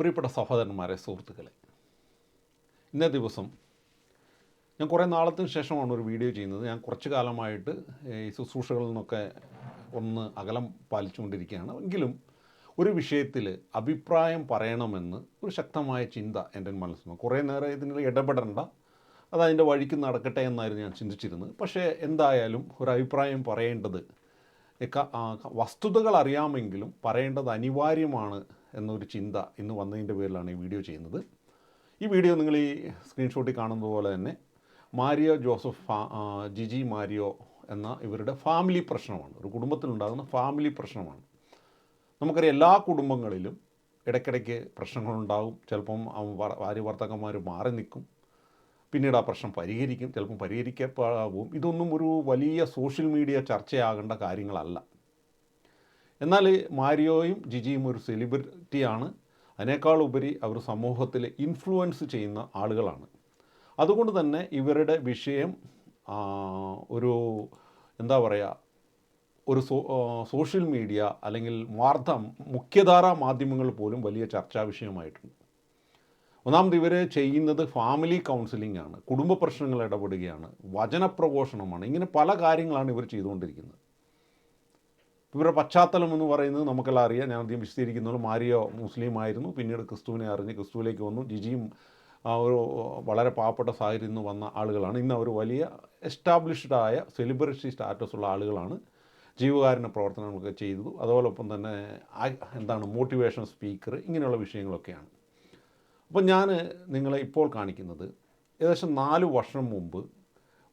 പ്രിയപ്പെട്ട സഹോദരന്മാരെ സുഹൃത്തുക്കളെ ഇന്നേ ദിവസം ഞാൻ കുറേ നാളത്തിന് ശേഷമാണ് ഒരു വീഡിയോ ചെയ്യുന്നത്. ഞാൻ കുറച്ച് കാലമായിട്ട് ഈ ശുശ്രൂഷകളിൽ നിന്നൊക്കെ ഒന്ന് അകലം പാലിച്ചുകൊണ്ടിരിക്കുകയാണ്. എങ്കിലും ഒരു വിഷയത്തിൽ അഭിപ്രായം പറയണമെന്ന് ഒരു ശക്തമായ ചിന്ത എന്റെ മനസ്സിൽ കുറേ നേരം ഇതിന് ഇടപെടേണ്ട. അത് അതിന്റെ വഴിക്ക് നടക്കട്ടെ എന്നായിരുന്നു ഞാൻ ചിന്തിച്ചിരുന്നത്. പക്ഷേ എന്തായാലും ഒരു അഭിപ്രായം പറയേണ്ടത് വസ്തുതകൾ അറിയാമെങ്കിലും പറയേണ്ടത് അനിവാര്യമാണ് എന്നൊരു ചിന്ത ഇന്ന് വന്നതിന്റെ പേരിലാണ് ഈ വീഡിയോ ചെയ്യുന്നത്. ഈ വീഡിയോ നിങ്ങൾ ഈ സ്ക്രീൻഷോട്ടിൽ കാണുന്നത് പോലെ തന്നെ മാരിയോ ജോസഫ് ജിജി മാരിയോ എന്ന ഇവരുടെ ഫാമിലി പ്രശ്നമാണ്. ഒരു കുടുംബത്തിലുണ്ടാകുന്ന ഫാമിലി പ്രശ്നമാണ്. നമുക്കറിയാം എല്ലാ കുടുംബങ്ങളിലും ഇടയ്ക്കിടയ്ക്ക് പ്രശ്നങ്ങളുണ്ടാവും ചിലപ്പം ഭാര്യ ഭർത്താക്കന്മാർ മാറി നിൽക്കും. പിന്നീട് ആ പ്രശ്നം പരിഹരിക്കും. ചിലപ്പം പരിഹരിക്കപ്പെടാവും ഇതൊന്നും ഒരു വലിയ സോഷ്യൽ മീഡിയ ചർച്ചയാകേണ്ട കാര്യങ്ങളല്ല. എന്നാൽ മാരിയോയും ജിജിയും ഒരു സെലിബ്രിറ്റിയാണ്. അതിനേക്കാൾ ഉപരി അവർ സമൂഹത്തിൽ ഇൻഫ്ലുവൻസ് ചെയ്യുന്ന ആളുകളാണ്. അതുകൊണ്ട് തന്നെ ഇവരുടെ വിഷയം ഒരു എന്താ പറയുക ഒരു സോഷ്യൽ മീഡിയ അല്ലെങ്കിൽ വാർത്ത മുഖ്യധാരാ മാധ്യമങ്ങൾ പോലും വലിയ ചർച്ചാ വിഷയമായിട്ടുണ്ട്. ഒന്നാമത് ഇവർ ചെയ്യുന്നത് ഫാമിലി കൗൺസിലിംഗ് ആണ്. കുടുംബ പ്രശ്നങ്ങൾ ഇടപെടുകയാണ്. വചനപ്രഘോഷണമാണ് ഇങ്ങനെ പല കാര്യങ്ങളാണ് ഇവർ ചെയ്തുകൊണ്ടിരിക്കുന്നത്. ഇവരുടെ പശ്ചാത്തലം എന്ന് പറയുന്നത് നമുക്കെല്ലാം അറിയാം. ഞാൻ ആദ്യം വിശദീകരിക്കുന്നത് മാരിയോ മുസ്ലിം ആയിരുന്നു. പിന്നീട് ക്രിസ്തുവിനെ അറിഞ്ഞ് ക്രിസ്തുവിലേക്ക് വന്നു. ജിജിയും ഒരു വളരെ പാവപ്പെട്ട സാഹചര്യത്തിൽ നിന്ന് വന്ന ആളുകളാണ്. ഇന്ന് അവർ വലിയ എസ്റ്റാബ്ലിഷ്ഡ് ആയ സെലിബ്രിറ്റി സ്റ്റാറ്റസ് ഉള്ള ആളുകളാണ് ജീവകാരുണ്യ പ്രവർത്തനങ്ങളൊക്കെ ചെയ്തു അതോടൊപ്പം തന്നെ എന്താണ് മോട്ടിവേഷൻ സ്പീക്കർ ഇങ്ങനെയുള്ള വിഷയങ്ങളൊക്കെയാണ്. അപ്പോൾ ഞാൻ നിങ്ങളെ ഇപ്പോൾ കാണിക്കുന്നത് ഏകദേശം നാല് വർഷം മുമ്പ്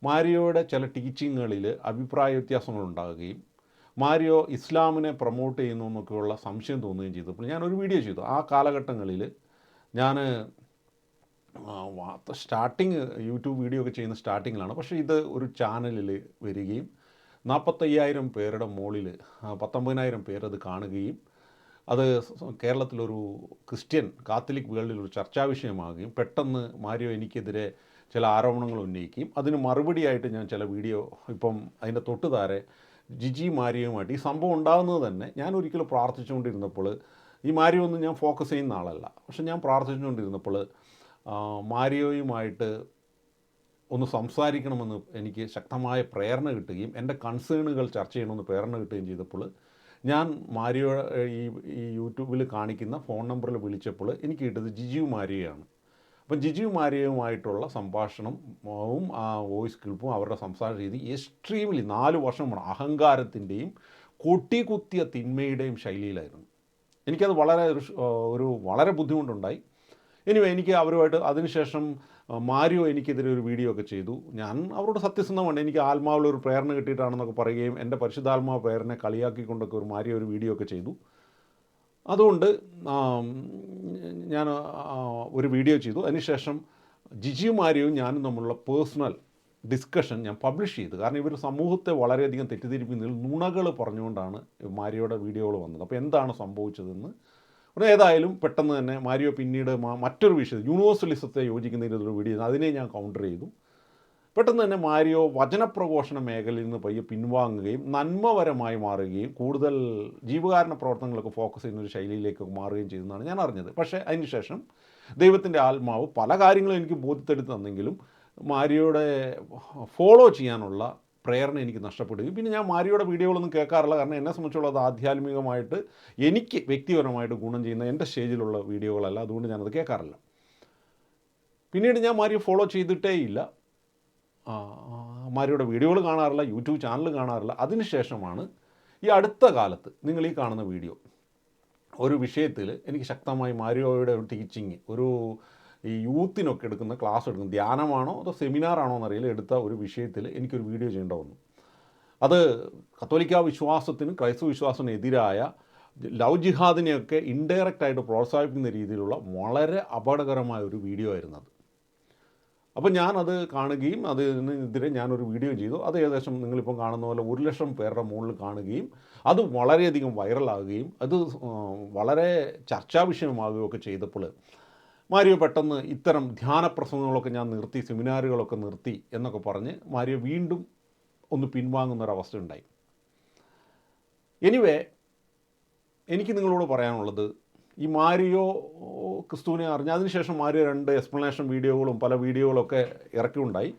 മാരിയോയുടെ ചില ടീച്ചിങ്ങുകളിൽ അഭിപ്രായ വ്യത്യാസങ്ങൾ ഉണ്ടാകുകയും മാരിയോ ഇസ്ലാമിനെ പ്രൊമോട്ട് ചെയ്യുന്നു എന്നൊക്കെയുള്ള സംശയം തോന്നുകയും ചെയ്തു. അപ്പോൾ ഞാനൊരു വീഡിയോ ചെയ്തു. ആ കാലഘട്ടങ്ങളിൽ ഞാൻ സ്റ്റാർട്ടിങ് യൂട്യൂബ് വീഡിയോ ഒക്കെ ചെയ്യുന്ന സ്റ്റാർട്ടിങ്ങിലാണ് പക്ഷേ ഇത് ഒരു ചാനലിൽ വരികയും നാൽപ്പത്തയ്യായിരം പേരുടെ മുകളിൽ പത്തൊമ്പതിനായിരം പേരത് കാണുകയും അത് കേരളത്തിലൊരു ക്രിസ്ത്യൻ കാത്തലിക് വേൾഡിൽ ഒരു ചർച്ചാ വിഷയമാകുകയും പെട്ടെന്ന് മാരിയോ എനിക്കെതിരെ ചില ആരോപണങ്ങൾ ഉന്നയിക്കുകയും അതിന് മറുപടിയായിട്ട് ഞാൻ ചില വീഡിയോ ഇപ്പം അതിന്റെ തൊട്ട് താരെ ജിജി മാരിയുമായിട്ട് ഈ സംഭവം ഉണ്ടാകുന്നത് തന്നെ ഞാൻ ഒരിക്കലും പ്രാർത്ഥിച്ചുകൊണ്ടിരുന്നപ്പോൾ ഈ മാരിയോ ഒന്നും ഞാൻ ഫോക്കസ് ചെയ്യുന്ന ആളല്ല. പക്ഷെ ഞാൻ പ്രാർത്ഥിച്ചുകൊണ്ടിരുന്നപ്പോൾ മാരിയോയുമായിട്ട് ഒന്ന് സംസാരിക്കണമെന്ന് എനിക്ക് ശക്തമായ പ്രേരണ കിട്ടുകയും എന്റെ കൺസേണുകൾ ചർച്ച ചെയ്യണമെന്ന് പ്രേരണ കിട്ടുകയും ചെയ്തപ്പോൾ ഞാൻ മാരിയോ ഈ യൂട്യൂബിൽ കാണിക്കുന്ന ഫോൺ നമ്പറിൽ വിളിച്ചപ്പോൾ എനിക്ക് കിട്ടിയത് ജിജു മാരിയോയാണ് അപ്പം ജിജു മാരിയയുമായിട്ടുള്ള സംഭാഷണവും ആ വോയിസ് ക്ലിപ്പും അവരുടെ സംസാര രീതി എക്സ്ട്രീംലി നാല് വർഷമാണ് അഹങ്കാരത്തിന്റെയും കൊട്ടികുത്തിയ തിന്മയുടെയും ശൈലിയിലായിരുന്നു. എനിക്കത് വളരെ ഒരു വളരെ ബുദ്ധിമുട്ടുണ്ടായി. എനിവേ എനിക്ക് അവരുമായിട്ട് അതിനുശേഷം മാരിയോ എനിക്കെതിരെ ഒരു വീഡിയോ ഒക്കെ ചെയ്തു. ഞാൻ അവരോട് സത്യസന്ധമാണ്. എനിക്ക് ആത്മാവിലൊരു പ്രേരണ കിട്ടിയിട്ടാണെന്നൊക്കെ പറയുകയും എന്റെ പരിശുദ്ധാത്മാവ് പ്രേരണയെ കളിയാക്കിക്കൊണ്ടൊക്കെ ഒരു മാരിയോ ഒരു വീഡിയോ ഒക്കെ ചെയ്തു. അതുകൊണ്ട് ഞാൻ ഒരു വീഡിയോ ചെയ്തു. അതിനുശേഷം ജിജിയുമാരെയും ഞാനും തമ്മിലുള്ള പേഴ്സണൽ ഡിസ്കഷൻ ഞാൻ പബ്ലിഷ് ചെയ്തു. കാരണം ഇവർ സമൂഹത്തെ വളരെയധികം തെറ്റിദ്ധരിപ്പിക്കുന്നതിൽ നുണകൾ പറഞ്ഞുകൊണ്ടാണ് മാരിയോയുടെ വീഡിയോകൾ വന്നത്. അപ്പോൾ എന്താണ് സംഭവിച്ചതെന്ന് ഉടനെ ഏതായാലും പെട്ടെന്ന് തന്നെ മാരിയോ പിന്നീട് മറ്റൊരു വിഷയം യൂണിവേഴ്സലിസത്തെ യോജിക്കുന്നതിലൊരു വീഡിയോ അതിനെ ഞാൻ കൗണ്ടർ ചെയ്തു. പെട്ടെന്ന് തന്നെ മാരിയോ വചനപ്രഘോഷണ മേഖലയിൽ നിന്ന് പയ്യെ പിൻവാങ്ങുകയും നന്മപരമായി മാറുകയും കൂടുതൽ ജീവകാരണ പ്രവർത്തനങ്ങളൊക്കെ ഫോക്കസ് ചെയ്യുന്ന ഒരു ശൈലിയിലേക്ക് മാറുകയും ചെയ്തെന്നാണ് ഞാൻ അറിഞ്ഞത്. പക്ഷേ അതിനുശേഷം ദൈവത്തിന്റെ ആത്മാവ് പല കാര്യങ്ങളും എനിക്ക് ബോധ്യത്തെടുത്ത് തന്നെങ്കിലും മാരിയോടെ ഫോളോ ചെയ്യാനുള്ള പ്രേരണ എനിക്ക് നഷ്ടപ്പെടുകയും പിന്നെ ഞാൻ മാരിയുടെ വീഡിയോകളൊന്നും കേൾക്കാറില്ല. കാരണം എന്നെ സംബന്ധിച്ചുള്ള അത് ആധ്യാത്മികമായിട്ട് എനിക്ക് വ്യക്തിപരമായിട്ട് ഗുണം ചെയ്യുന്ന എന്റെ സ്റ്റേജിലുള്ള വീഡിയോകളല്ല. അതുകൊണ്ട് ഞാനത് കേൾക്കാറില്ല. പിന്നീട് ഞാൻ മാരിയെ ഫോളോ ചെയ്തിട്ടേ ഇല്ല മാരിയുടെ വീഡിയോകൾ കാണാറില്ല യൂട്യൂബ് ചാനൽ കാണാറില്ല. അതിനുശേഷമാണ് ഈ അടുത്ത കാലത്ത് നിങ്ങൾ ഈ കാണുന്ന വീഡിയോ. ഒരു വിഷയത്തിൽ എനിക്ക് ശക്തമായി മാരിയോയുടെ ടീച്ചിങ് ഒരു ഈ യൂത്തിനൊക്കെ എടുക്കുന്ന ക്ലാസ് എടുക്കുന്ന ധ്യാനമാണോ അതോ സെമിനാറാണോ എന്നറിയില്ല എടുത്ത ഒരു വിഷയത്തിൽ എനിക്കൊരു വീഡിയോ ചെയ്യേണ്ട വന്നു. അത് കത്തോലിക്ക വിശ്വാസത്തിനും ക്രൈസ്തവ വിശ്വാസത്തിനും എതിരായ ലവ് ജിഹാദിനെയൊക്കെ ഇൻഡയറക്റ്റായിട്ട് പ്രോത്സാഹിപ്പിക്കുന്ന രീതിയിലുള്ള വളരെ അപകടകരമായ ഒരു വീഡിയോ ആയിരുന്നു അത്. അപ്പോൾ ഞാനത് കാണുകയും അതിനെതിരെ ഞാനൊരു വീഡിയോ ചെയ്തു. അത് ഏകദേശം നിങ്ങളിപ്പം കാണുന്ന പോലെ ഒരു ലക്ഷം പേരുടെ മുകളിൽ കാണുകയും അത് വളരെയധികം വൈറലാകുകയും അത് വളരെ ചർച്ചാ വിഷയമാകുകയും ഒക്കെ ചെയ്തപ്പോൾ മാരിയോ പെട്ടെന്ന് ഇത്തരം ധ്യാന പ്രസംഗങ്ങളൊക്കെ ഞാൻ നിർത്തി സെമിനാറുകളൊക്കെ നിർത്തി എന്നൊക്കെ പറഞ്ഞ് മാരിയോ വീണ്ടും ഒന്ന് പിൻവാങ്ങുന്ന ഒരവസ്ഥ ഉണ്ടായി. എനിവേ എനിക്ക് നിങ്ങളോട് പറയാനുള്ളത് ഈ മാരിയോ ക്രിസ്തുവിനെ അറിഞ്ഞ അതിനുശേഷം മാരിയോ രണ്ട് എക്സ്പ്ലനേഷൻ വീഡിയോകളും പല വീഡിയോകളൊക്കെ ഇറക്കിയുണ്ടായി.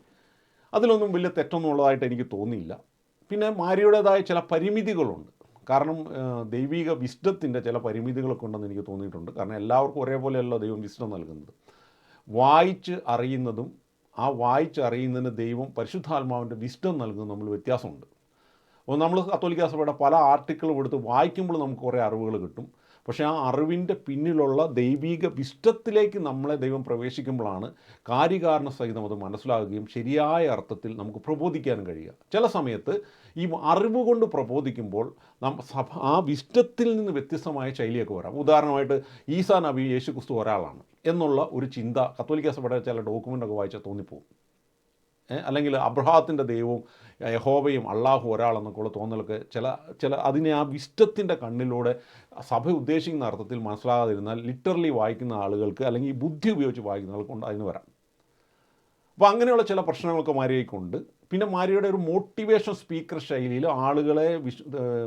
അതിലൊന്നും വലിയ തെറ്റൊന്നും ഉള്ളതായിട്ട് എനിക്ക് തോന്നിയില്ല. പിന്നെ മാരിയുടേതായ ചില പരിമിതികളുണ്ട്. കാരണം ദൈവിക വിഷ്ടത്തിന്റെ ചില പരിമിതികളൊക്കെ ഉണ്ടെന്ന് എനിക്ക് തോന്നിയിട്ടുണ്ട്. കാരണം എല്ലാവർക്കും ഒരേപോലെയല്ല ദൈവം വിഷ്ടം നൽകുന്നത്. വായിച്ച് അറിയുന്നതും ആ വായിച്ച് അറിയുന്നതിന് ദൈവം പരിശുദ്ധാത്മാവിന്റെ വിഷ്ടം നൽകുന്നതും നമ്മൾ വ്യത്യാസമുണ്ട്. അപ്പോൾ നമ്മൾ കത്തോലിക്ക സഭയുടെ പല ആർട്ടിക്കിളും എടുത്ത് വായിക്കുമ്പോൾ നമുക്ക് കുറേ അറിവുകൾ കിട്ടും. പക്ഷേ ആ അറിവിന്റെ പിന്നിലുള്ള ദൈവീക വിഷ്ടത്തിലേക്ക് നമ്മളെ ദൈവം പ്രവേശിക്കുമ്പോഴാണ് കാര്യകാരണ സഹിതം അത് മനസ്സിലാകുകയും ശരിയായ അർത്ഥത്തിൽ നമുക്ക് പ്രബോധിക്കാനും കഴിയുക. ചില സമയത്ത് ഈ അറിവ് കൊണ്ട് പ്രബോധിക്കുമ്പോൾ നാം സഭ ആ വിഷ്ടത്തിൽ നിന്ന് വ്യത്യസ്തമായ ശൈലിയൊക്കെ വരാം. ഉദാഹരണമായിട്ട് ഈസാ നബി യേശു ക്രിസ്തു ഒരാളാണ് എന്നുള്ള ഒരു ചിന്ത കത്തോലിക്ക സഭയുടെ ചില ഡോക്യുമെന്റൊക്കെ വായിച്ചാൽ തോന്നിപ്പോകും. അല്ലെങ്കിൽ അബ്രഹാത്തിന്റെ ദൈവവും യഹോവയും അള്ളാഹു ഒരാളെന്നൊക്കെയുള്ള തോന്നലൊക്കെ ചില ചില അതിനെ ആ വിഷ്ടത്തിന്റെ കണ്ണിലൂടെ സഭ ഉദ്ദേശിക്കുന്ന അർത്ഥത്തിൽ മനസ്സിലാകാതിരുന്നാൽ ലിറ്ററലി വായിക്കുന്ന ആളുകൾക്ക് അല്ലെങ്കിൽ ബുദ്ധി ഉപയോഗിച്ച് വായിക്കുന്ന ആൾക്കൊണ്ട് അതിന് വരാം. അപ്പോൾ അങ്ങനെയുള്ള ചില പ്രശ്നങ്ങളൊക്കെ മാരിയയ്ക്കുണ്ട്. പിന്നെ മാരിയുടെ ഒരു മോട്ടിവേഷൻ സ്പീക്കർ ശൈലിയിൽ ആളുകളെ വിശ്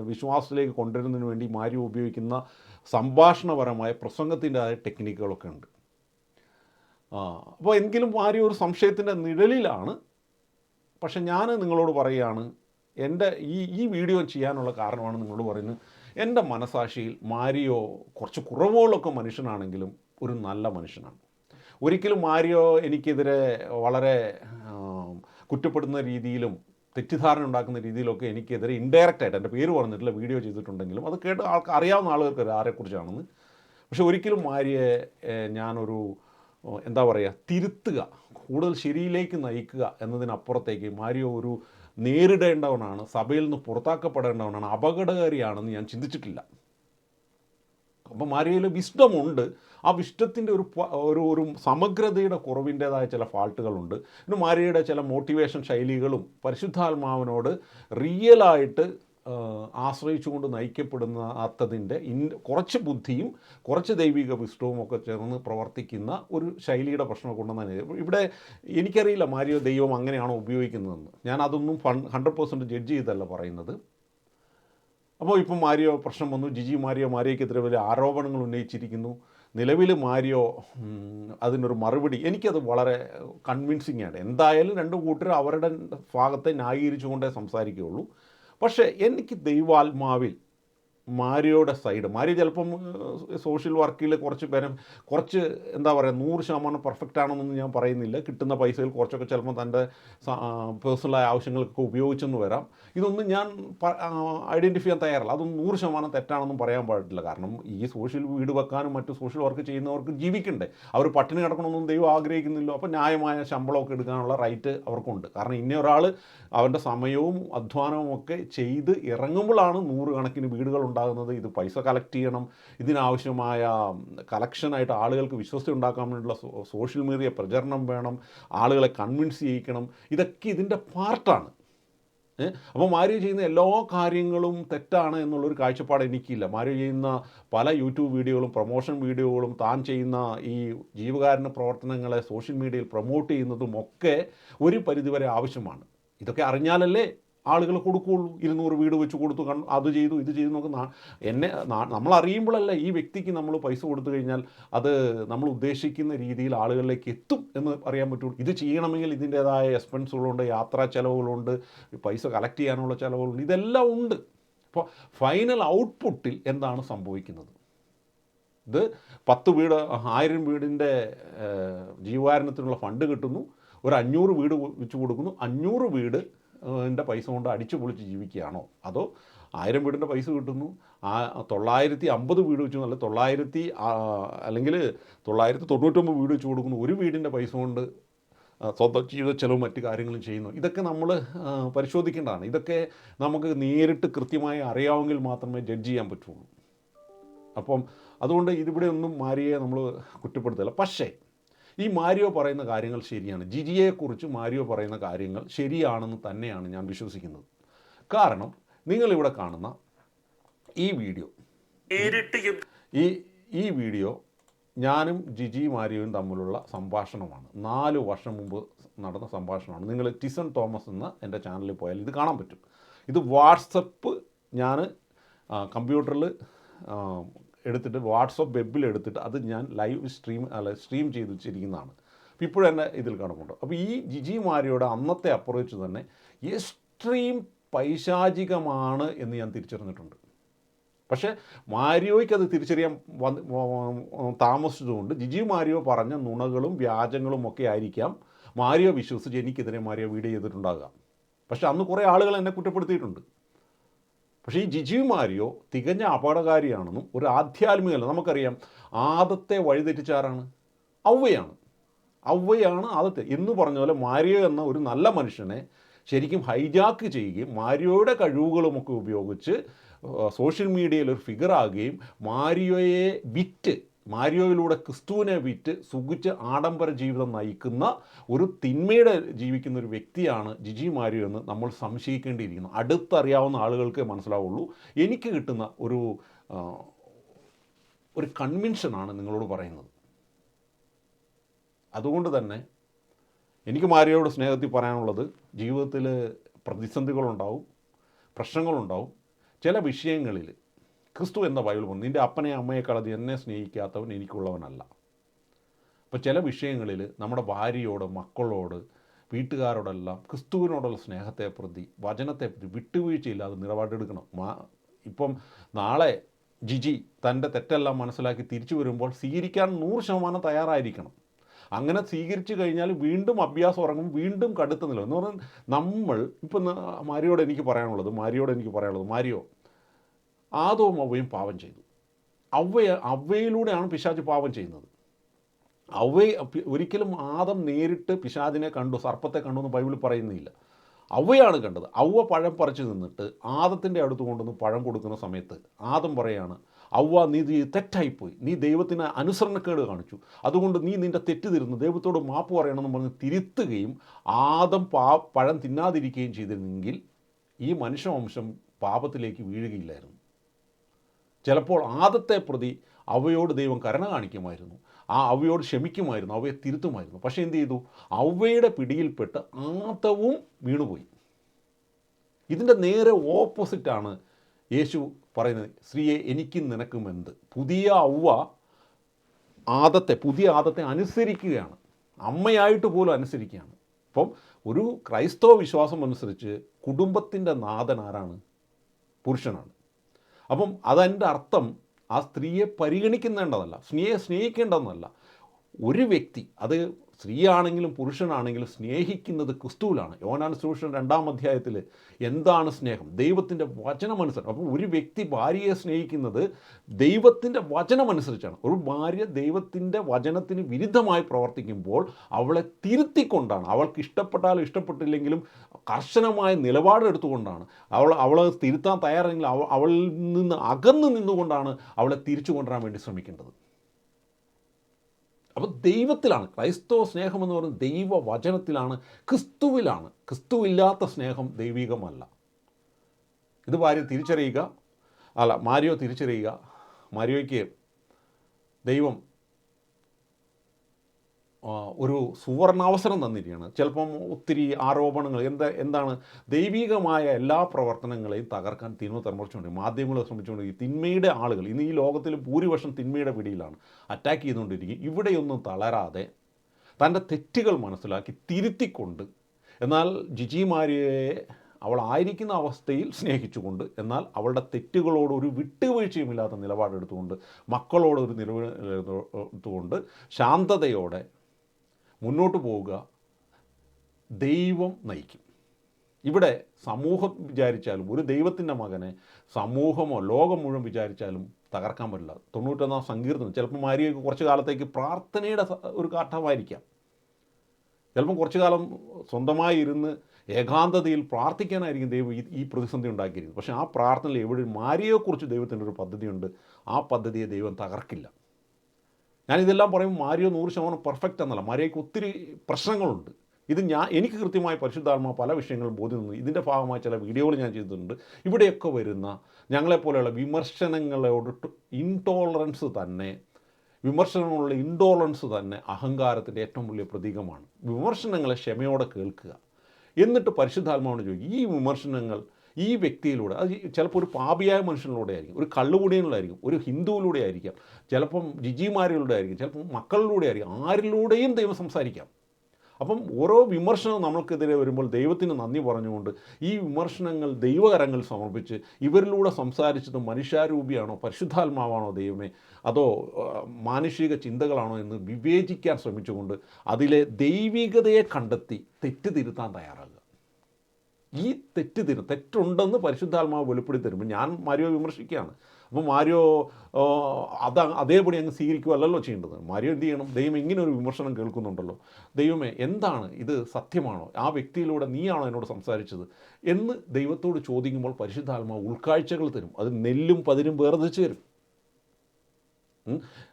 വിശ്വാസത്തിലേക്ക് കൊണ്ടുവരുന്നതിന് വേണ്ടി മാരി ഉപയോഗിക്കുന്ന സംഭാഷണപരമായ പ്രസംഗത്തിന്റെതായ ടെക്നിക്കുകളൊക്കെ ഉണ്ട്. അപ്പോൾ എങ്കിലും മാരി ഒരു സംശയത്തിന്റെ നിഴലിലാണ് പക്ഷെ ഞാൻ നിങ്ങളോട് പറയുകയാണ് എന്റെ ഈ ഈ വീഡിയോ ചെയ്യാനുള്ള കാരണമാണ് നിങ്ങളോട് പറയുന്നത്. എന്റെ മനസാക്ഷിയിൽ മാരിയോ കുറച്ച് കുറവുകളൊക്കെ മനുഷ്യനാണെങ്കിലും ഒരു നല്ല മനുഷ്യനാണ്. ഒരിക്കലും മാരിയോ എനിക്കെതിരെ വളരെ കുറ്റപ്പെടുന്ന രീതിയിലും തെറ്റിദ്ധാരണ ഉണ്ടാക്കുന്ന രീതിയിലൊക്കെ എനിക്കെതിരെ ഇൻഡയറക്റ്റ് ആയിട്ട് എന്റെ പേര് പറഞ്ഞിട്ടില്ല വീഡിയോ ചെയ്തിട്ടുണ്ടെങ്കിലും അത് കേട്ട് ആൾക്ക് അറിയാവുന്ന ആളുകൾക്ക് ആരെക്കുറിച്ചാണെന്ന്. പക്ഷെ ഒരിക്കലും മാരിയെ ഞാനൊരു എന്താ പറയുക തിരുത്തുക കൂടുതൽ ശരിയിലേക്ക് നയിക്കുക എന്നതിനപ്പുറത്തേക്ക് മാരിയോ ഒരു നേരിടേണ്ടവനാണ് സഭയിൽ നിന്ന് പുറത്താക്കപ്പെടേണ്ടവനാണ് അപകടകാരിയാണെന്ന് ഞാൻ ചിന്തിച്ചിട്ടില്ല. അപ്പോൾ മാരിയയിൽ വിഷ്ടമുണ്ട് ആ വിഷ്ടത്തിന്റെ ഒരു ഒരു ഒരു സമഗ്രതയുടെ കുറവിന്റേതായ ചില ഫാൾട്ടുകളുണ്ട്. പിന്നെ മാരിയയുടെ ചില മോട്ടിവേഷൻ ശൈലികളും പരിശുദ്ധാത്മാവിനോട് റിയലായിട്ട് ആശ്രയിച്ചുകൊണ്ട് നയിക്കപ്പെടുന്ന അത്തതിന്റെ ഇൻ കുറച്ച് ബുദ്ധിയും കുറച്ച് ദൈവിക വിഷ്ടവും ഒക്കെ ചേർന്ന് പ്രവർത്തിക്കുന്ന ഒരു ശൈലിയുടെ പ്രശ്നം കൊണ്ടുവന്നു ഇവിടെ എനിക്കറിയില്ല മാരിയോ ദൈവം അങ്ങനെയാണോ ഉപയോഗിക്കുന്നതെന്ന്. ഞാൻ അതൊന്നും ഫൺ ഹൺഡ്രഡ് പേഴ്സന്റ് ജഡ്ജ് ചെയ്തല്ല പറയുന്നത്. അപ്പോൾ ഇപ്പം മാരിയോ പ്രശ്നം വന്നു. ജിജി മാരിയോ മാരിയോക്കെതിരെ വലിയ ആരോപണങ്ങൾ ഉന്നയിച്ചിരിക്കുന്നു. നിലവിൽ മാരിയോ അതിനൊരു മറുപടി എനിക്കത് വളരെ കൺവിൻസിങ് ആണ്. എന്തായാലും രണ്ട് കൂട്ടർ അവരുടെ ഭാഗത്തെ ന്യായീകരിച്ചുകൊണ്ടേ സംസാരിക്കുകയുള്ളൂ. പക്ഷേ എനിക്ക് ദൈവാത്മാവിൽ മാരിയോയുടെ സൈഡ് മാരി ചിലപ്പം സോഷ്യൽ വർക്കിൽ കുറച്ച് പേരും കുറച്ച് എന്താ പറയുക നൂറ് ശതമാനം പെർഫെക്റ്റ് ആണെന്നൊന്നും ഞാൻ പറയുന്നില്ല. കിട്ടുന്ന പൈസയിൽ കുറച്ചൊക്കെ ചിലപ്പോൾ തന്റെ പേഴ്സണലായ ആവശ്യങ്ങൾക്കൊക്കെ ഉപയോഗിച്ചെന്ന് വരാം. ഇതൊന്നും ഞാൻ ഐഡന്റിഫൈ ചെയ്യാൻ തയ്യാറല്ല. അതൊന്നും നൂറ് ശതമാനം തെറ്റാണെന്നും പറയാൻ പാടില്ല. കാരണം ഈ സോഷ്യൽ വീട് വെക്കാനും മറ്റു സോഷ്യൽ വർക്ക് ചെയ്യുന്നവർക്ക് ജീവിക്കണ്ടേ. അവർ പട്ടിണി കിടക്കണമെന്നും ദൈവം ആഗ്രഹിക്കുന്നില്ലോ. അപ്പോൾ ന്യായമായ ശമ്പളമൊക്കെ എടുക്കാനുള്ള റൈറ്റ് അവർക്കുണ്ട്. കാരണം ഇന്ന ഒരാൾ അവന്റെ സമയവും അധ്വാനവും ഒക്കെ ചെയ്ത് ഇറങ്ങുമ്പോഴാണ് നൂറുകണക്കിന് വീടുകൾ ഉണ്ടാകുന്നത് ഇത് പൈസ കളക്ട് ചെയ്യണം ഇതിനാവശ്യമായ കളക്ഷനായിട്ട് ആളുകൾക്ക് വിശ്വസ്ത ഉണ്ടാക്കാൻ വേണ്ടിയുള്ള സോഷ്യൽ മീഡിയ പ്രചരണം വേണം ആളുകളെ കൺവിൻസ് ചെയ്യിക്കണം ഇതൊക്കെ ഇതിന്റെ പാർട്ടാണ് അപ്പോൾ മാരി ചെയ്യുന്ന എല്ലാ കാര്യങ്ങളും തെറ്റാണ് എന്നുള്ളൊരു കാഴ്ചപ്പാട് എനിക്കില്ല. മാരി ചെയ്യുന്ന പല യൂട്യൂബ് വീഡിയോകളും പ്രൊമോഷൻ വീഡിയോകളും താൻ ചെയ്യുന്ന ഈ ജീവകാരുണ്യ പ്രവർത്തനങ്ങളെ സോഷ്യൽ മീഡിയയിൽ പ്രൊമോട്ട് ചെയ്യുന്നതും ഒക്കെ ഒരു പരിധിവരെ ആവശ്യമാണ്. ഇതൊക്കെ അറിഞ്ഞാലല്ലേ ആളുകൾ കൊടുക്കുകയുള്ളൂ ഇരുന്നൂറ് വീട് വെച്ച് കൊടുത്തു അത് ചെയ്തു ഇത് ചെയ്തു നോക്കുന്ന എന്നെ നമ്മൾ അറിയുമ്പോഴല്ല ഈ വ്യക്തിക്ക് നമ്മൾ പൈസ കൊടുത്തു കഴിഞ്ഞാൽ അത് നമ്മൾ ഉദ്ദേശിക്കുന്ന രീതിയിൽ ആളുകളിലേക്ക് എത്തും എന്ന് അറിയാൻ പറ്റുള്ളൂ. ഇത് ചെയ്യണമെങ്കിൽ ഇതിന്റേതായ എക്സ്പെൻസുകളുണ്ട് യാത്രാ ചിലവുകളുണ്ട് പൈസ കളക്ട് ചെയ്യാനുള്ള ചിലവുകളുണ്ട്. ഇതെല്ലാം ഉണ്ട്. അപ്പോൾ ഫൈനൽ ഔട്ട്പുട്ടിൽ എന്താണ് സംഭവിക്കുന്നത്? ഇത് പത്ത് വീട് ആയിരം വീടിന്റെ ജീവാരണത്തിനുള്ള ഫണ്ട് കിട്ടുന്നു. ഒരു അഞ്ഞൂറ് വീട് വെച്ച് കൊടുക്കുന്നു. അഞ്ഞൂറ് വീട് എന്റെ പൈസ കൊണ്ട് അടിച്ചു പൊളിച്ച് ജീവിക്കുകയാണോ? അതോ ആയിരം വീടിന്റെ പൈസ കിട്ടുന്നു? ആ തൊള്ളായിരത്തി അമ്പത് വീട് വെച്ചു അല്ല തൊള്ളായിരത്തി അല്ലെങ്കിൽ തൊള്ളായിരത്തി തൊണ്ണൂറ്റൊമ്പത് വീട് വെച്ച് കൊടുക്കുന്നു. ഒരു വീടിന്റെ പൈസ കൊണ്ട് സ്വന്തം ജീവിത ചെലവും മറ്റു കാര്യങ്ങളും ചെയ്യുന്നു. ഇതൊക്കെ നമ്മൾ പരിശോധിക്കേണ്ടതാണ്. ഇതൊക്കെ നമുക്ക് നേരിട്ട് കൃത്യമായി അറിയാമെങ്കിൽ മാത്രമേ ജഡ്ജ് ചെയ്യാൻ പറ്റുള്ളൂ. അപ്പം അതുകൊണ്ട് ഇതിവിടെ ഒന്നും മാരിയെ നമ്മൾ കുറ്റപ്പെടുത്തില്ല. പക്ഷേ ഈ മാരിയോ പറയുന്ന കാര്യങ്ങൾ ശരിയാണ്. ജിജിയെക്കുറിച്ച് മാരിയോ പറയുന്ന കാര്യങ്ങൾ ശരിയാണെന്ന് തന്നെയാണ് ഞാൻ വിശ്വസിക്കുന്നത്. കാരണം നിങ്ങളിവിടെ കാണുന്ന ഈ വീഡിയോ ഈ ഈ വീഡിയോ ഞാനും ജിജി മാരിയോയും തമ്മിലുള്ള സംഭാഷണമാണ്. നാല് വർഷം മുമ്പ് നടന്ന സംഭാഷണമാണ്. നിങ്ങൾ ടിസൺ തോമസ് എന്ന എന്റെ ചാനലിൽ പോയാൽ ഇത് കാണാൻ പറ്റും. ഇത് വാട്സപ്പ് ഞാൻ കമ്പ്യൂട്ടറിൽ എടുത്തിട്ട് വാട്സപ്പ് വെബിൽ എടുത്തിട്ട് അത് ഞാൻ ലൈവ് സ്ട്രീം അല്ല സ്ട്രീം ചെയ്ത് വെച്ചിരിക്കുന്നതാണ്. അപ്പോൾ ഇപ്പോഴും തന്നെ ഇതിൽ കാണുന്നുണ്ട്. അപ്പോൾ ഈ ജിജി മാരിയുടെ അന്നത്തെ അപ്രോച്ച് തന്നെ എക്സ്ട്രീം പൈശാചികമാണ് എന്ന് ഞാൻ തിരിച്ചറിഞ്ഞിട്ടുണ്ട്. പക്ഷേ മാരിയോയ്ക്ക് അത് തിരിച്ചറിയാൻ വന്ന് താമസിച്ചതുകൊണ്ട് ജിജി മാരിയോ പറഞ്ഞ നുണകളും വ്യാജങ്ങളും ഒക്കെ ആയിരിക്കാം. മാരിയോ വിശ്വസിച്ച് എനിക്കെതിരെ മാരിയോ വീഡിയോ ചെയ്തിട്ടുണ്ടാകാം. പക്ഷേ അന്ന് കുറേ ആളുകൾ എന്നെ കുറ്റപ്പെടുത്തിയിട്ടുണ്ട്. പക്ഷേ ഈ ജിജി മാരിയോ തികഞ്ഞ അപകടകാരിയാണെന്നും ഒരു ആധ്യാത്മികല്ല നമുക്കറിയാം ആദത്തെ വഴിതെറ്റിച്ചാരാണ് ഔവയാണ് ഔവയാണ് ആദത്തെ. എന്ന് പറഞ്ഞ പോലെ മാരിയോ എന്ന ഒരു നല്ല മനുഷ്യനെ ശരിക്കും ഹൈജാക്ക് ചെയ്യുകയും മാരിയോയുടെ കഴിവുകളുമൊക്കെ ഉപയോഗിച്ച് സോഷ്യൽ മീഡിയയിൽ ഒരു ഫിഗറാകുകയും മാരിയോയെ വിറ്റ് മാരിയോയിലൂടെ ക്രിസ്തുവിനെ വിറ്റ് സുഖിച്ച് ആഡംബര ജീവിതം നയിക്കുന്ന ഒരു തിന്മയുടെ ജീവിക്കുന്ന ഒരു വ്യക്തിയാണ് ജിജി മാരിയോ എന്ന് നമ്മൾ സംശയിക്കേണ്ടിയിരിക്കുന്നു. അടുത്തറിയാവുന്ന ആളുകൾക്ക് മനസ്സിലാവുള്ളൂ. എനിക്ക് കിട്ടുന്ന ഒരു ഒരു കൺവിൻഷനാണ് നിങ്ങളോട് പറയുന്നത്. അതുകൊണ്ട് തന്നെ എനിക്ക് മാരിയോട് സ്നേഹത്തിൽ പറയാനുള്ളത് ജീവിതത്തിൽ പ്രതിസന്ധികളുണ്ടാവും പ്രശ്നങ്ങളുണ്ടാവും. ചില വിഷയങ്ങളിൽ ക്രിസ്തു എന്ന ബൈബിൾ പറഞ്ഞു നിന്റെ അപ്പനെ അമ്മയെക്കാളത് എന്നെ സ്നേഹിക്കാത്തവൻ എനിക്കുള്ളവനല്ല. അപ്പോൾ ചില വിഷയങ്ങളിൽ നമ്മുടെ ഭാര്യയോട് മക്കളോട് വീട്ടുകാരോടെല്ലാം ക്രിസ്തുവിനോടുള്ള സ്നേഹത്തെ പ്രതി വചനത്തെ പ്രതി വിട്ടുവീഴ്ചയില്ലാതെ നിലപാടെടുക്കണം. മാ ഇപ്പം നാളെ ജിജി തന്റെ തെറ്റെല്ലാം മനസ്സിലാക്കി തിരിച്ചു വരുമ്പോൾ സ്വീകരിക്കാൻ നൂറ് ശതമാനം തയ്യാറായിരിക്കണം. അങ്ങനെ സ്വീകരിച്ചു കഴിഞ്ഞാൽ വീണ്ടും അഭ്യാസം ഉറങ്ങും വീണ്ടും കടുത്ത നില എന്ന് പറഞ്ഞാൽ നമ്മൾ ഇപ്പം മാരിയോട് എനിക്ക് പറയാനുള്ളത് മാരിയോട് എനിക്ക് പറയാനുള്ളത് മാരിയോ ആദവും അവയും പാപം ചെയ്തു. അവയ അവയിലൂടെയാണ് പിശാജ് പാപം ചെയ്യുന്നത്. അവയെ ഒരിക്കലും ആദം നേരിട്ട് പിശാചിനെ കണ്ടു സർപ്പത്തെ കണ്ടു എന്ന് ബൈബിൾ പറയുന്നില്ല. അവയാണ് കണ്ടത്. അവ പഴം പറിച്ചു നിന്നിട്ട് ആദത്തിന്റെ അടുത്ത് കൊണ്ടുവന്ന് പഴം കൊടുക്കുന്ന സമയത്ത് ആദം പറയാണ് അവ നീ തെറ്റായിപ്പോയി. നീ ദൈവത്തിന് അനുസരണക്കേട് കാണിച്ചു. അതുകൊണ്ട് നീ നിന്റെ തെറ്റ് തിരുന്ന് ദൈവത്തോട് മാപ്പ് പറയണമെന്ന് പറഞ്ഞ് തിരുത്തുകയും ആദം പാ പഴം തിന്നാതിരിക്കുകയും ചെയ്തിരുന്നെങ്കിൽ ഈ മനുഷ്യവംശം പാപത്തിലേക്ക് വീഴുകയില്ലായിരുന്നു. ചിലപ്പോൾ ആദത്തെ പ്രതി അവയോട് ദൈവം കരുണ കാണിക്കുമായിരുന്നു. ആ അവയോട് ക്ഷമിക്കുമായിരുന്നു അവയെ തിരുത്തുമായിരുന്നു. പക്ഷേ എന്ത് ചെയ്തു? അവയുടെ പിടിയിൽപ്പെട്ട് ആദവും വീണുപോയി. ഇതിന്റെ നേരെ ഓപ്പോസിറ്റാണ് യേശു പറയുന്നത് സ്ത്രീയെ എനിക്കും നിനക്കും എന്ത്? പുതിയ ഔവ ആദത്തെ പുതിയ ആദത്തെ അനുസരിക്കുകയാണ്. അമ്മയായിട്ട് പോലും അനുസരിക്കുകയാണ്. അപ്പം ഒരു ക്രൈസ്തവ വിശ്വാസം അനുസരിച്ച് കുടുംബത്തിന്റെ നാഥൻ ആരാണ്? പുരുഷനാണ്. അപ്പം അതെന്റെ അർത്ഥം ആ സ്ത്രീയെ പരിഗണിക്കുന്നതല്ല സ്ത്രീയെ സ്നേഹിക്കേണ്ടതെന്നല്ല. ഒരു വ്യക്തി അത് സ്ത്രീയാണെങ്കിലും പുരുഷനാണെങ്കിലും സ്നേഹിക്കുന്നത് ക്രിസ്തുവിലാണ്. യോനാൻ സുവിശേഷം രണ്ടാം അധ്യായത്തിൽ എന്താണ് സ്നേഹം? ദൈവത്തിന്റെ വചനമനുസരിച്ച്. അപ്പോൾ ഒരു വ്യക്തി ഭാര്യയെ സ്നേഹിക്കുന്നത് ദൈവത്തിന്റെ വചനമനുസരിച്ചാണ്. ഒരു ഭാര്യ ദൈവത്തിന്റെ വചനത്തിന് വിരുദ്ധമായി പ്രവർത്തിക്കുമ്പോൾ അവളെ തിരുത്തിക്കൊണ്ടാണ്. അവൾക്ക് ഇഷ്ടപ്പെട്ടാലും ഇഷ്ടപ്പെട്ടില്ലെങ്കിലും കർശനമായ നിലപാടെടുത്തുകൊണ്ടാണ്. അവൾ അവളെ തിരുത്താൻ തയ്യാറെങ്കിൽ അവളിൽ നിന്ന് അകന്നു നിന്നുകൊണ്ടാണ് അവളെ തിരിച്ചു കൊണ്ടുവരാൻ വേണ്ടി ശ്രമിക്കേണ്ടത്. അപ്പോൾ ദൈവത്തിലാണ്. ക്രൈസ്തവ സ്നേഹം എന്ന് പറയുന്നത് ദൈവവചനത്തിലാണ്. ക്രിസ്തുവിലാണ്. ക്രിസ്തുവില്ലാത്ത സ്നേഹം ദൈവികമല്ല. ഇത് ഭാര്യ തിരിച്ചറിയുക. അല്ല മാരിയോ തിരിച്ചറിയുക. മാരിയോയ്ക്ക് ദൈവം ഒരു സുവർണാവസരം തന്നിരിക്കുകയാണ് ചിലപ്പം ഒത്തിരി ആരോപണങ്ങൾ എന്താ എന്താണ് ദൈവികമായ എല്ലാ പ്രവർത്തനങ്ങളെയും തകർക്കാൻ തിന്മ തലമുറച്ചുകൊണ്ട് മാധ്യമങ്ങൾ ശ്രമിച്ചുകൊണ്ട് ഈ തിന്മയുടെ ആളുകൾ ഇന്ന് ഈ ലോകത്തിൽ ഭൂരിപക്ഷം തിന്മയുടെ പിടിയിലാണ് അറ്റാക്ക് ചെയ്തുകൊണ്ടിരിക്കും ഇവിടെയൊന്നും തളരാതെ തന്റെ തെറ്റുകൾ മനസ്സിലാക്കി തിരുത്തിക്കൊണ്ട് എന്നാൽ ജിജിമാരിയെ അവളായിരിക്കുന്ന അവസ്ഥയിൽ സ്നേഹിച്ചുകൊണ്ട് എന്നാൽ അവളുടെ തെറ്റുകളോട് ഒരു വിട്ടുവീഴ്ചയുമില്ലാത്ത നിലപാടെടുത്തുകൊണ്ട് മക്കളോട് ഒരു നിലപാടെടുത്തുകൊണ്ട് ശാന്തതയോടെ മുന്നോട്ട് പോവുക ദൈവം നയിക്കും. ഇവിടെ സമൂഹം വിചാരിച്ചാലും ഒരു ദൈവത്തിന്റെ മകനെ സമൂഹമോ ലോകം മുഴുവൻ വിചാരിച്ചാലും തകർക്കാൻ പറ്റില്ല. തൊണ്ണൂറ്റൊന്നാം സങ്കീർത്തനം ചിലപ്പോൾ മാരിയൊക്കെ കുറച്ച് കാലത്തേക്ക് പ്രാർത്ഥനയുടെ ഒരു കാട്ടമായിരിക്കാം ചിലപ്പം കുറച്ചു കാലം സ്വന്തമായി ഇരുന്ന് ഏകാന്തതയിൽ പ്രാർത്ഥിക്കാനായിരിക്കും ദൈവം ഈ ഈ പ്രതിസന്ധി ഉണ്ടാക്കിയിരിക്കുന്നത്. പക്ഷേ ആ പ്രാർത്ഥനയിൽ എവിടെ മാരിയെക്കുറിച്ച് ദൈവത്തിന്റെ ഒരു പദ്ധതിയുണ്ട്. ആ പദ്ധതിയെ ദൈവം തകർക്കില്ല. ഞാനിതെല്ലാം പറയുമ്പോൾ മാരിയോ നൂറ് ശതമാനം പെർഫെക്റ്റ് എന്നല്ല. മാരിയയ്ക്ക് ഒത്തിരി പ്രശ്നങ്ങളുണ്ട്. ഇത് ഞാൻ എനിക്ക് കൃത്യമായി പരിശുദ്ധാത്മ പല വിഷയങ്ങളും ബോധ്യം തന്നു ഇതിന്റെ ഭാഗമായി ചില വീഡിയോകൾ ഞാൻ ചെയ്തിട്ടുണ്ട്. ഇവിടെയൊക്കെ വരുന്ന ഞങ്ങളെപ്പോലെയുള്ള വിമർശനങ്ങളോട് ഇൻടോളറൻസ് തന്നെ വിമർശനങ്ങളുള്ള ഇൻടോളറൻസ് തന്നെ അഹങ്കാരത്തിന്റെ ഏറ്റവും വലിയ പ്രതീകമാണ്. വിമർശനങ്ങളെ ക്ഷമയോടെ കേൾക്കുക. എന്നിട്ട് പരിശുദ്ധാത്മാവിനോട് ചോദിക്കും ഈ വിമർശനങ്ങൾ ഈ വ്യക്തിയിലൂടെ അത് ചിലപ്പോൾ ഒരു പാപിയായ മനുഷ്യനിലൂടെ ആയിരിക്കും ഒരു കള്ളുകുടിയനിലായിരിക്കും ഒരു ഹിന്ദുവിലൂടെ ആയിരിക്കാം ചിലപ്പം ജിജിമാരിലൂടെ ആയിരിക്കും ചിലപ്പം മക്കളിലൂടെ ആയിരിക്കും ആരിലൂടെയും ദൈവം സംസാരിക്കാം. അപ്പം ഓരോ വിമർശനം നമ്മൾക്കെതിരെ വരുമ്പോൾ ദൈവത്തിന് നന്ദി പറഞ്ഞുകൊണ്ട് ഈ വിമർശനങ്ങൾ ദൈവകരങ്ങൾ സമർപ്പിച്ച് ഇവരിലൂടെ സംസാരിച്ചത് മനുഷ്യാരൂപിയാണോ പരിശുദ്ധാത്മാവാണോ ദൈവമേ അതോ മാനുഷിക ചിന്തകളാണോ എന്ന് വിവേചിക്കാൻ ശ്രമിച്ചുകൊണ്ട് അതിലെ ദൈവികതയെ കണ്ടെത്തി തെറ്റ് തിരുത്താൻ തയ്യാറാകുക. ഈ തെറ്റ് തരും തെറ്റുണ്ടെന്ന് പരിശുദ്ധാത്മാവ് വെളിപ്പെടുത്തി തരുമ്പോൾ ഞാൻ മാരിയോ വിമർശിക്കുകയാണ്. അപ്പോൾ മാരിയോ അത് അതേപടി അങ്ങ് സ്വീകരിക്കുകയല്ലല്ലോ ചെയ്യേണ്ടത്. മാരിയോ എന്ത് ചെയ്യണം? ദൈവം ഇങ്ങനെ ഒരു വിമർശനം കേൾക്കുന്നുണ്ടല്ലോ. ദൈവമേ എന്താണ് ഇത് സത്യമാണോ? ആ വ്യക്തിയിലൂടെ നീയാണോ എന്നോട് സംസാരിച്ചത്? എന്ന് ദൈവത്തോട് ചോദിക്കുമ്പോൾ പരിശുദ്ധാത്മാവ് ഉൾക്കാഴ്ചകൾ തരും. അത് നെല്ലും പതിരും വേർതിരിച്ച് തരും.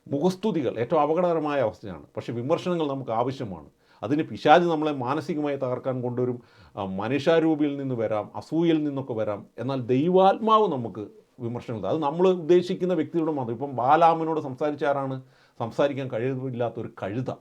മുഖസ്തുതികൾ ഏറ്റവും അപകടകരമായ അവസ്ഥയാണ്. പക്ഷേ വിമർശനങ്ങൾ നമുക്ക് ആവശ്യമാണ്. അതിന് പിശാജ് നമ്മളെ മാനസികമായി തകർക്കാൻ കൊണ്ടുവരും മനുഷ്യാരൂപിയിൽ നിന്ന് വരാം അസൂയയിൽ നിന്നൊക്കെ വരാം. എന്നാൽ ദൈവാത്മാവ് നമുക്ക് വിമർശനങ്ങൾ തരും. അത് നമ്മൾ ഉദ്ദേശിക്കുന്ന വ്യക്തിയുടെ മാത്രം. ഇപ്പം ബാലാമനോട് സംസാരിച്ച ആരാണ്? സംസാരിക്കാൻ കഴിവില്ലാത്ത ഒരു കഴുത.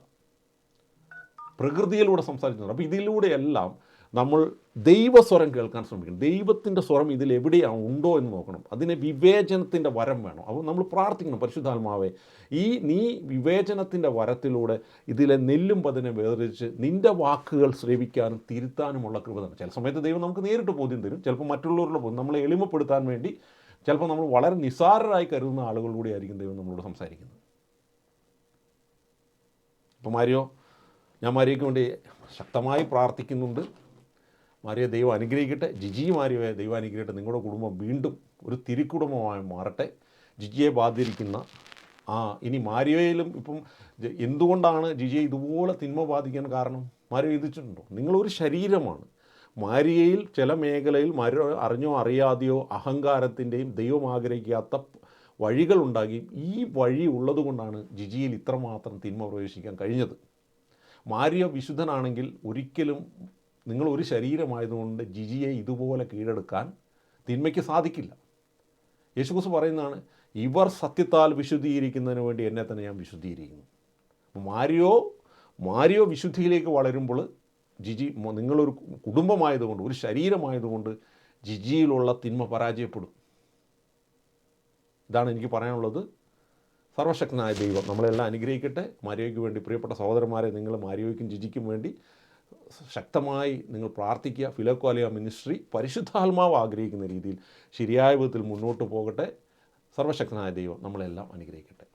പ്രകൃതിയിലൂടെ സംസാരിക്കുന്നത് അപ്പോൾ ഇതിലൂടെയെല്ലാം നമ്മൾ ദൈവസ്വരം കേൾക്കാൻ ശ്രമിക്കണം. ദൈവത്തിന്റെ സ്വരം ഇതിൽ എവിടെയാണ് ഉണ്ടോ എന്ന് നോക്കണം. അതിനെ വിവേചനത്തിന്റെ വരം വേണം. അപ്പോൾ നമ്മൾ പ്രാർത്ഥിക്കണം പരിശുദ്ധാത്മാവേ ഈ നീ വിവേചനത്തിന്റെ വരത്തിലൂടെ ഇതിലെ നെല്ലും പതിനെ വേർതിരിച്ച് നിന്റെ വാക്കുകൾ ശ്രവിക്കാനും തിരുത്താനുമുള്ള കൃപ തന്നെ ചില സമയത്ത് ദൈവം നമുക്ക് നേരിട്ട് ബോധ്യം തരും. ചിലപ്പോൾ മറ്റുള്ളവരുടെ ബോധ്യം നമ്മളെ എളിമപ്പെടുത്താൻ വേണ്ടി ചിലപ്പോൾ നമ്മൾ വളരെ നിസ്സാരരായി കരുതുന്ന ആളുകളിലൂടെ ആയിരിക്കും ദൈവം നമ്മളോട് സംസാരിക്കുന്നത്. അപ്പോൾ മാരിയോ ഞാൻ മാരിയയ്ക്ക് വേണ്ടി ശക്തമായി പ്രാർത്ഥിക്കുന്നുണ്ട്. മാരിയെ ദൈവം അനുഗ്രഹിക്കട്ടെ. ജിജി മാറിയ ദൈവം അനുഗ്രഹിക്കട്ടെ. നിങ്ങളുടെ കുടുംബം വീണ്ടും ഒരു തിരുക്കുടുംബമായി മാറട്ടെ. ജിജിയെ ബാധിച്ചിരിക്കുന്ന ആ ഇനി മാരിയയിലും ഇപ്പം എന്തുകൊണ്ടാണ് ജിജിയെ ഇതുപോലെ തിന്മ ബാധിക്കാൻ കാരണം? മാരിയ എഴുതിച്ചിട്ടുണ്ടോ നിങ്ങളൊരു ശരീരമാണ്. മാരിയയിൽ ചില മേഖലയിൽ മാരിയ അറിഞ്ഞോ അറിയാതെയോ അഹങ്കാരത്തിന്റെയും ദൈവം ആഗ്രഹിക്കാത്ത വഴികളുണ്ടാകുകയും ഈ വഴി ഉള്ളതുകൊണ്ടാണ് ജിജിയിൽ ഇത്രമാത്രം തിന്മ പ്രവേശിക്കാൻ കഴിഞ്ഞത്. മാരിയ വിശുദ്ധനാണെങ്കിൽ ഒരിക്കലും നിങ്ങൾ ഒരു ശരീരമായതുകൊണ്ട് ജിജിയെ ഇതുപോലെ കീഴടക്കാൻ തിന്മയ്ക്ക് സാധിക്കില്ല. യേശുക്രിസ്തു പറയുന്നതാണ് ഇവർ സത്യത്താൽ വിശുദ്ധീകരിക്കുന്നതിന് വേണ്ടി എന്നെ തന്നെ ഞാൻ വിശുദ്ധീകരിക്കുന്നു. മാരിയോ മാരിയോ വിശുദ്ധിയിലേക്ക് വളരുമ്പോൾ ജിജി നിങ്ങളൊരു കുടുംബമായതുകൊണ്ട് ഒരു ശരീരമായതുകൊണ്ട് ജിജിയിലുള്ള തിന്മ പരാജയപ്പെടും. ഇതാണ് എനിക്ക് പറയാനുള്ളത്. സർവശക്തനായ ദൈവം നമ്മളെല്ലാം അനുഗ്രഹിക്കട്ടെ. മാരിയോയ്ക്ക് വേണ്ടി പ്രിയപ്പെട്ട സഹോദരന്മാരെ നിങ്ങൾ മാരിയോയ്ക്കും ജിജിക്കും വേണ്ടി ശക്തമായി നിങ്ങൾ പ്രാർത്ഥിക്കുക. ഫിലോക്കോലിയ മിനിസ്ട്രി പരിശുദ്ധാത്മാവ് ആഗ്രഹിക്കുന്ന രീതിയിൽ ശരിയായ വിധത്തിൽ മുന്നോട്ട് പോകട്ടെ. സർവശക്തനായ ദൈവം നമ്മളെല്ലാം അനുഗ്രഹിക്കട്ടെ.